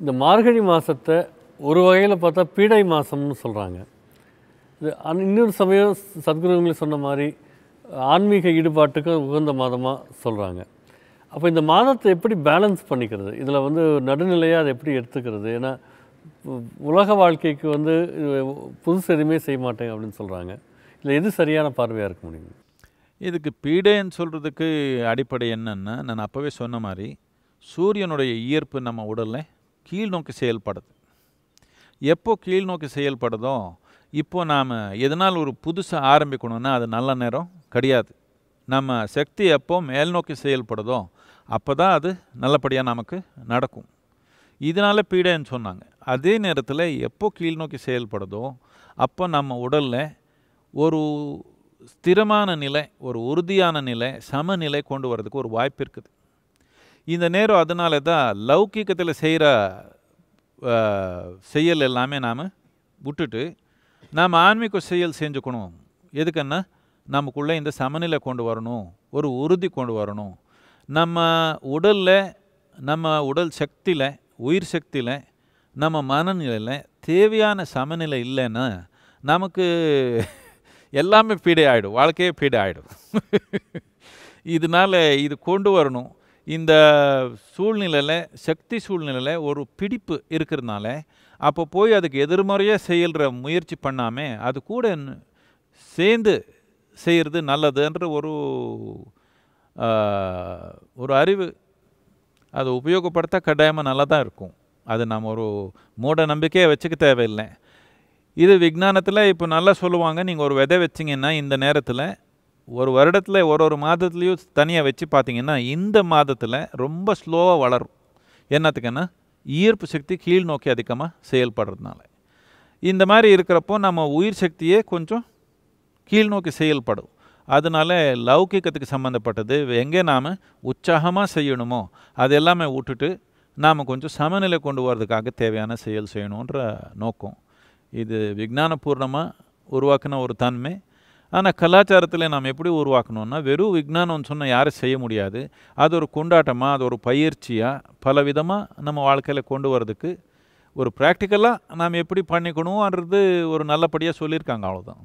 இந்த மார்கழி மாதத்தை ஒரு வகையில் பார்த்தா பீடை மாதம்னு சொல்கிறாங்க இது இன்னொரு சமயம் சத்குருங்களை சொன்ன மாதிரி ஆன்மீக ஈடுபாட்டுக்கு உகந்த மாதமாக சொல்கிறாங்க அப்போ இந்த மாதத்தை எப்படி பேலன்ஸ் பண்ணிக்கிறது? இதில் வந்து நடுநிலையாக அதை எப்படி எடுத்துக்கிறது? ஏன்னா உலக வாழ்க்கைக்கு வந்து புதுசு எதுவுமே செய்ய மாட்டேங்க அப்படின்னு சொல்கிறாங்க இதில் எது சரியான பார்வையாக இருக்க முடியும்? இதுக்கு பீடைன்னு சொல்கிறதுக்கு அடிப்படை என்னென்னா நான் அப்போவே சொன்ன மாதிரி சூரியனுடைய ஈர்ப்பு நம்ம உடலில் கீழ் நோக்கி செயல்படுது. எப்போ கீழ் நோக்கி செயல்படுதோ இப்போ நாம் எதனால் ஒரு புதுசாக ஆரம்பிக்கணும்னா அது நல்ல நேரம் கிடையாது. நம்ம சக்தி எப்போ மேல் நோக்கி செயல்படுதோ அப்போ தான் அது நல்லபடியாக நமக்கு நடக்கும். இதனால பீடைன்னு சொன்னாங்க. அதே நேரத்தில் எப்போ கீழ் நோக்கி செயல்படுதோ அப்போ நம்ம உடலில் ஒரு ஸ்திரமான நிலை ஒரு உறுதியான நிலை சமநிலை கொண்டு வரதுக்கு ஒரு வாய்ப்பு இருக்குது. இந்த நேரம் அதனால தான் லௌகீகத்தில் செய்கிற செயல் எல்லாமே நாம் விட்டுட்டு நாம் ஆன்மீக செயல் செஞ்சுக்கணும். எதுக்குன்னா நமக்குள்ளே இந்த சமநிலை கொண்டு வரணும் ஒரு உறுதி கொண்டு வரணும். நம்ம உடலில் நம்ம உடல் சக்தியில் உயிர் சக்தியில் நம்ம மனநிலையில் தேவையான சமநிலை இல்லைன்னா நமக்கு எல்லாமே பீடை ஆகிடும் வாழ்க்கையே பீடை ஆகிடும் இதனால இது கொண்டு வரணும். இந்த சூழ்நிலையில் சக்தி சூழ்நிலையில் ஒரு பிடிப்பு இருக்கிறதுனால அப்போ போய் அதுக்கு எதிர்மறையாக செய்கிற முயற்சி பண்ணாமல் அது கூட சேர்ந்து செய்கிறது நல்லதுன்ற ஒரு ஒரு அறிவு அதை உபயோகப்படுத்த கட்டாயமாக நல்லா தான் இருக்கும். அது நம்ம ஒரு மூட நம்பிக்கையை வச்சுக்க தேவையில்லை. இது விஞ்ஞானத்தில் இப்போ நல்லா சொல்லுவாங்க நீங்கள் ஒரு விதை வச்சிங்கன்னா இந்த நேரத்தில் ஒரு வருடத்தில் ஒரு ஒரு மாதத்துலேயும் தனியாக வச்சு பார்த்தீங்கன்னா இந்த மாதத்தில் ரொம்ப ஸ்லோவாக வளரும். என்னத்துக்குன்னா ஈர்ப்பு சக்தி கீழ் நோக்கி அதிகமாக செயல்படுறதுனால. இந்த மாதிரி இருக்கிறப்போ நம்ம உயிர் சக்தியே கொஞ்சம் கீழ் நோக்கி செயல்படும். அதனால லௌகிக்கத்துக்கு சம்மந்தப்பட்டது எங்கே நாம் உற்சாகமாக செய்யணுமோ அது எல்லாமே விட்டுட்டு நாம் கொஞ்சம் சமநிலை கொண்டு வரதுக்காக தேவையான செயல் செய்யணுன்ற நோக்கம். இது விஜானபூர்ணமாக உருவாக்கின ஒரு தன்மை. ஆனால் கலாச்சாரத்தில் நாம் எப்படி உருவாக்கணும்னா வெறும் விஞ்ஞானம்னு சொன்னால் யாரும் செய்ய முடியாது. அது ஒரு கொண்டாட்டமாக அது ஒரு பயிற்சியாக பல விதமாக நம்ம வாழ்க்கையில் கொண்டு வரதுக்கு ஒரு ப்ராக்டிக்கலாக நாம் எப்படி பண்ணிக்கணும்ன்றது ஒரு நல்லபடியாக சொல்லியிருக்காங்க அவ்வளோதான்